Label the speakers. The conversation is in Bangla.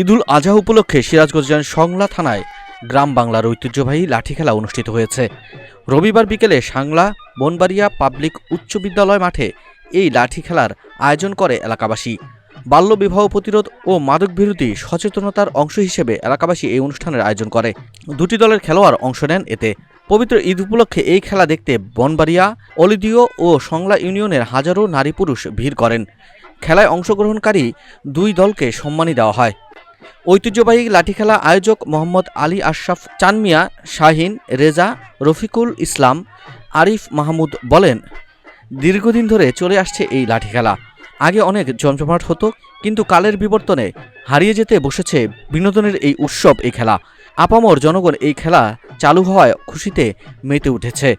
Speaker 1: ঈদুল আজহা উপলক্ষে সিরাজগঞ্জের সংলা থানায় গ্রাম বাংলার ঐতিহ্যবাহী লাঠি খেলা অনুষ্ঠিত হয়েছে। রবিবার বিকেলে সাংলা, বনবাড়িয়া পাবলিক উচ্চ বিদ্যালয় মাঠে এই লাঠি খেলার আয়োজন করে এলাকাবাসী। বাল্যবিবাহ প্রতিরোধ ও মাদক বিরোধী সচেতনতার অংশ হিসেবে এলাকাবাসী এই অনুষ্ঠানের আয়োজন করে। দুটি দলের খেলোয়াড় অংশ নেন এতে। পবিত্র ঈদ উপলক্ষে এই খেলা দেখতে বনবাড়িয়া, অলিদিও ও সংলা ইউনিয়নের হাজারো নারী পুরুষ ভিড় করেন। খেলায় অংশগ্রহণকারী দুই দলকে সম্মানী দেওয়া হয়। ঐতিহ্যবাহী লাঠি খেলা আয়োজক মোহাম্মদ আলী আশরাফ চানমিয়া, শাহিন, রেজা, রফিকুল ইসলাম, আরিফ মাহমুদ বলেন, দীর্ঘদিন ধরে চলে আসছে এই লাঠি খেলা। আগে অনেক জমজমাট হতো, কিন্তু কালের বিবর্তনে হারিয়ে যেতে বসেছে বিনোদনের এই উৎসব এই খেলা। আপামর জনগণ এই খেলা চালু হওয়ায় খুশিতে মেতে উঠেছে।